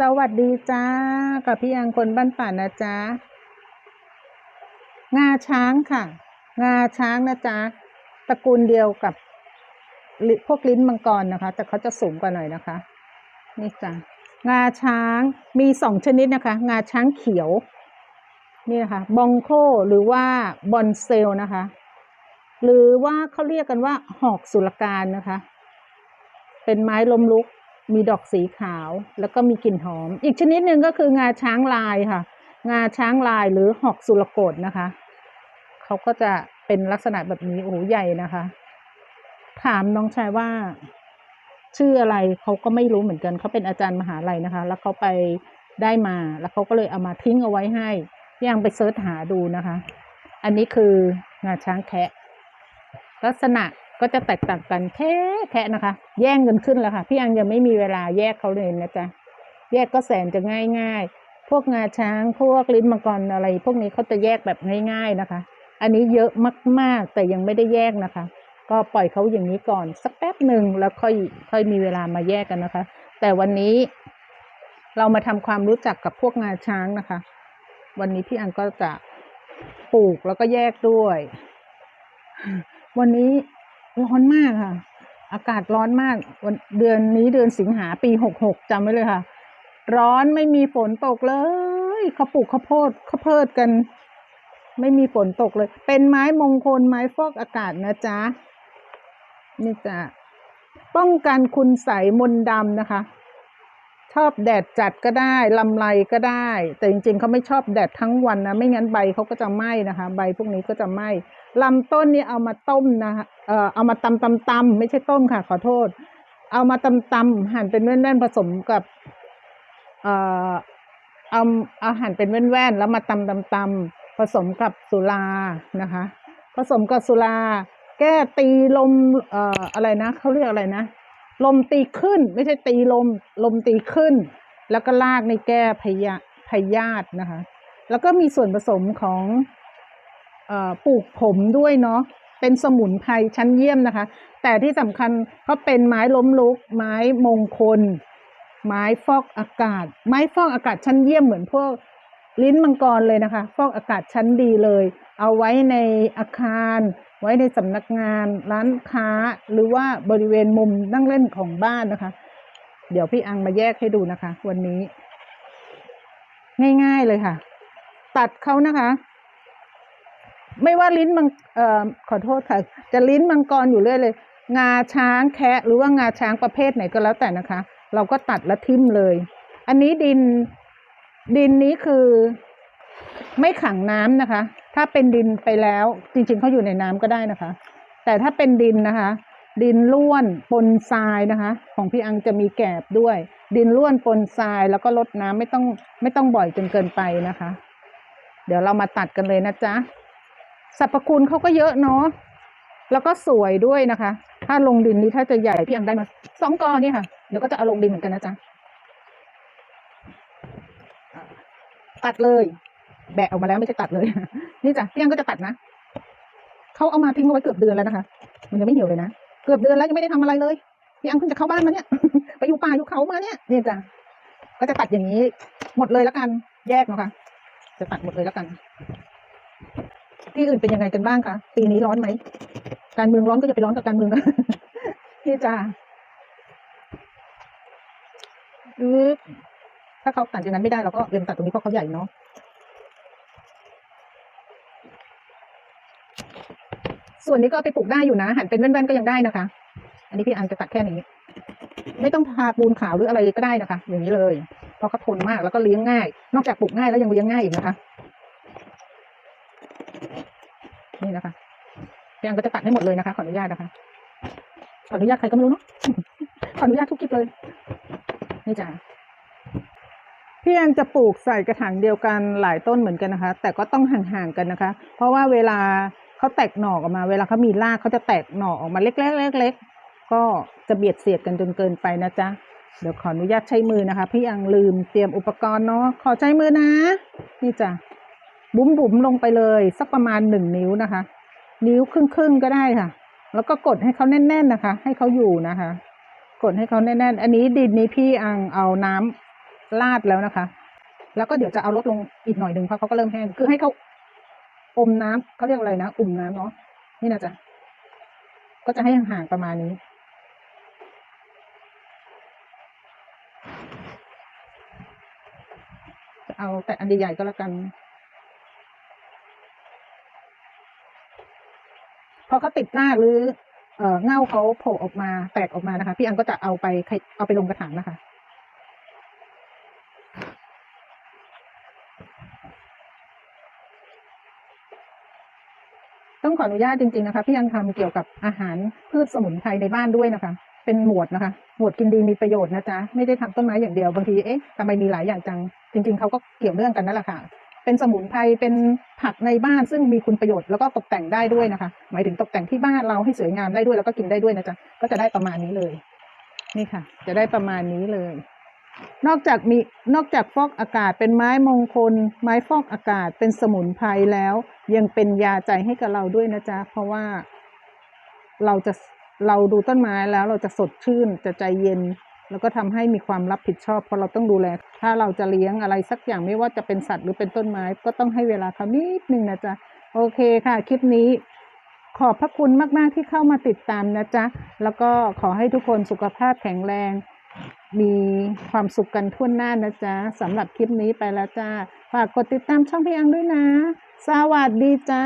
สวัสดีจ้า กับพี่อังคนบ้านป่านะจ๊ะ งาช้างค่ะ งาช้างนะจ๊ะ ตระกูลเดียวกับพวกลิ้นมังกรนะคะ แต่เขาจะสูงกว่าหน่อยนะคะ นี่จ้ะ งาช้างมีสองชนิดนะคะ งาช้างเขียว นี่นะคะ บองโคหรือว่าบอนเซลนะคะ หรือว่าเขาเรียกกันว่าหอกสุลการนะคะ เป็นไม้ลมลุก มีดอกสีขาว แล้วก็มีกลิ่นหอม อีกชนิดหนึ่งก็คืองาช้างลายค่ะ งาช้างลายหรือหอกสุรกฏนะคะ เขาก็จะเป็นลักษณะแบบนี้โอ้โหใหญ่นะคะ ถามน้องชายว่า ชื่ออะไรเขาก็ไม่รู้เหมือนกันเขาเป็นอาจารย์มหาลัยนะคะ แล้วเขาไปได้มา แล้วเขาก็เลยเอามาทิ้งเอาไว้ให้ยังไปเสิร์ชหาดูนะคะ อันนี้คืองาช้างแคะ ลักษณะ ก็จะแตกต่างกันแค่แค่นะคะ แย่งกันขึ้นแล้วค่ะ พี่อังยังไม่มีเวลาแยกเขาเลยนะจ๊ะแยกก็แสนจะง่าย ๆ พวกงาช้างพวกลิ้นมังกรอะไร พวกนี้เขาจะแยกแบบง่าย ๆนะคะ อันนี้เยอะมากๆแต่ยังไม่ได้แยกนะคะ ก็ปล่อยเขาอย่างนี้ก่อนสักแป๊บหนึ่งแล้วค่อยค่อยมีเวลามาแยกกันนะคะ แต่วันนี้เรามาทำความรู้จักกับพวกงาช้างนะคะ วันนี้พี่อังก็จะปลูกแล้วก็แยกด้วย วันนี้ ร้อนมากค่ะ อากาศร้อนมากวันเดือนนี้เดือนสิงหาปีหกหกจำไว้เลยค่ะ ร้อนไม่มีฝนตกเลยเขาปลูกข้าวโพดข้าวเพดกัน ไม่มีฝนตกเลย เป็นไม้มงคลไม้ฟอกอากาศนะจ๊ะนี่จ้ะป้องกันคุณใสมนดำนะคะ ชอบแดดจัดก็ได้ลำไรก็ได้ แต่จริงๆเขาไม่ชอบแดดทั้งวันนะไม่งั้นใบเขาก็จะไหม้นะคะ ใบพวกนี้ก็จะไหม้ลำต้นนี่เอามาต้มนะคะเอ่อเอามาตำตำตำไม่ใช่ต้มค่ะ ขอโทษ เอามาตำตำหั่นเป็นแว่นๆผสมกับเอ่อเอาเอาหั่นเป็นแว่นๆแล้วมาตำตำตำผสมกับสุรานะคะ ผสมกับสุรา แก้ตีลมเอ่ออะไรนะเขาเรียกอะไรนะ ลมตีขึ้น ไม่ใช่ตีลม ลมตีขึ้น แล้วก็ลากในแก้พยาพยาธินะคะ แล้วก็มีส่วนผสมของอปลูกผมด้วยเนาะเป็นสมุนไพรชั้นเยี่ยมนะคะ แต่ที่สำคัญเขาเป็นไม้ล้มลุก ไม้มงคล ไม้ฟอกอากาศ ไม้ฟอกอากาศชั้นเยี่ยมเหมือนพวกลิ้นมังกรเลยนะคะ ฟอกอากาศชั้นดีเลย เอาไว้ในอาคาร ไว้ในสำนักงานร้านค้าหรือว่าบริเวณมุมนั่งเล่นของบ้านนะคะ เดี๋ยวพี่อังมาแยกให้ดูนะคะ วันนี้ ง่ายๆเลยค่ะ ตัดเขานะคะ ไม่ว่าลิ้นมังเอ่อขอโทษค่ะ จะลิ้นมังกรอยู่เรื่อยเลย งาช้างแคะหรือว่างาช้างประเภทไหนก็แล้วแต่นะคะ เราก็ตัดและทิ่มเลย อันนี้ดินดินนี้คือไม่ขังน้ำนะคะ ถ้าเป็นดินไปแล้วจริงๆเขาอยู่ในน้ำก็ได้นะคะ แต่ถ้าเป็นดินนะคะ ดินล้วนปนทรายนะคะ ของพี่อังจะมีแกบด้วย ดินล้วนปนทรายแล้วก็ลดน้ำไม่ต้องไม่ต้องบ่อยจนเกินไปนะคะ เดี๋ยวเรามาตัดกันเลยนะจ๊ะสรรพคุณเขาก็เยอะเนาะแล้วก็สวยด้วยนะคะ ถ้าลงดินนี้ถ้าจะใหญ่พี่อังได้มาสองกอนี่ค่ะเดี๋ยวก็จะเอาลงดินเหมือนกันนะจ๊ะตัดเลย แบะออกมาแล้วไม่ใช่ตัดเลย นี่จ้ะพี่ยงก็จะตัดนะเขาเอามาทิ้งไว้เกือบเดือนแล้วนะคะ มันยังไม่เหี่ยวเลยนะ เกือบเดือนแล้วยังไม่ได้ทำอะไรเลยพี่อังเพิ่งจะเข้าบ้านมาเนี่ย ไปอยู่ป่าอยู่เขามาเนี่ยนี่จ้ะก็จะตัดอย่างนี้ หมดเลยแล้วกัน แยกเนาะค่ะ จะตัดหมดเลยแล้วกัน ที่อื่นเป็นยังไงกันบ้างคะปีนี้ร้อนไหม การเมืองร้อนก็จะไปร้อนกับการเมืองนี่จ้ะถ้าเขาตัดอย่างนั้นไม่ได้เราก็เรียนตัดตรงนี้เพราะเขาใหญ่เนาะ ส่วนนี้ก็ไปปลูกได้อยู่นะ หันเป็นแว่นๆก็ยังได้นะคะ อันนี้พี่อันจะตัดแค่นี้ ไม่ต้องทาปูนขาวหรืออะไรก็ได้นะคะ อย่างนี้เลย เพราะเขาทนมากแล้วก็เลี้ยงง่าย นอกจากปลูกง่ายแล้วยังเลี้ยงง่ายอีกนะคะ นี่นะคะพี่อันก็จะตัดให้หมดเลยนะคะขออนุญาตนะคะขออนุญาตใครก็ไม่รู้เนาะขออนุญาตทุกคลิปเลย นี่จ้าพี่แอนจะปลูกใส่กระถางเดียวกันหลายต้นเหมือนกันนะคะ แต่ก็ต้องห่างๆกันนะคะ เพราะว่าเวลา เขาแตกหน่อออกมา เวลาเขามีรากเขาจะแตกหน่อออกมาเล็กๆๆๆก็จะเบียดเสียดกันจนเกินไปนะจ๊ะเดี๋ยวขออนุญาตใช้มือนะคะ พี่ยังลืมเตรียมอุปกรณ์เนาะขอใช้มือนะ นี่จ้ะบุ๋มบุ๋มลงไปเลย สักประมาณหนึ่งนิ้วนะคะ นิ้วครึ่งๆก็ได้ค่ะ แล้วก็กดให้เขาแน่น ๆนะคะ ให้เขาอยู่นะคะ กดให้เขาแน่น ๆ อันนี้ดินนี้พี่อังเอาน้ำลาดแล้วนะคะ แล้วก็เดี๋ยวจะเอาลดลงอีกหน่อยหนึ่งเพราะเขาก็เริ่มแห้งคือให้เขา อมน้ำเขาเรียกอะไรนะอุ่มน้ำเนาะนี่นะจ๊ะก็จะให้ห่างๆประมาณนี้ จะเอาแต่อันใหญ่ๆก็แล้วกัน พอเขาติดรากหรือเอ่อเง่าเขาโผล่ออกมาแตกออกมานะคะ พี่อันก็จะเอาไปเอาไปลงกระถางนะคะ ต้องขออนุญาตจริงๆนะคะพี่อันทำเกี่ยวกับอาหารพืชสมุนไพรในบ้านด้วยนะคะ เป็นหมวดนะคะ หมวดกินดีมีประโยชน์นะจ๊ะไม่ได้ทำต้นไม้อย่างเดียวบางทีเอ๊ะทำไมมีหลายอย่างจังจริง ๆเขาก็เกี่ยวเนื่องกันนั่นแหละค่ะเป็นสมุนไพรเป็นผักในบ้านซึ่งมีคุณประโยชน์แล้วก็ตกแต่งได้ด้วยนะคะ หมายถึงตกแต่งที่บ้านเราให้สวยงามได้ด้วยแล้วก็กินได้ด้วยนะจ๊ะก็จะได้ประมาณนี้เลย นี่ค่ะ จะได้ประมาณนี้เลย นอกจากมีนอกจากฟอกอากาศเป็นไม้มงคล ไม้ฟอกอากาศเป็นสมุนไพรแล้ว ยังเป็นยาใจให้กับเราด้วยนะจ๊ะ เพราะว่าเราจะเราดูต้นไม้แล้วเราจะสดชื่นจะใจเย็น แล้วก็ทำให้มีความรับผิดชอบ เพราะเราต้องดูแล ถ้าเราจะเลี้ยงอะไรสักอย่างไม่ว่าจะเป็นสัตว์หรือเป็นต้นไม้ ก็ต้องให้เวลาเขานิดนึงนะจ๊ะ โอเคค่ะ คลิปนี้ขอบพระคุณมาก ๆ ที่เข้ามาติดตามนะจ๊ะ แล้วก็ขอให้ทุกคนสุขภาพแข็งแรง มีความสุขกันทั่วหน้านะจ๊ะสำหรับคลิปนี้ไปแล้วจ้าฝากกดติดตามช่องพี่อังด้วยนะ สวัสดีจ้า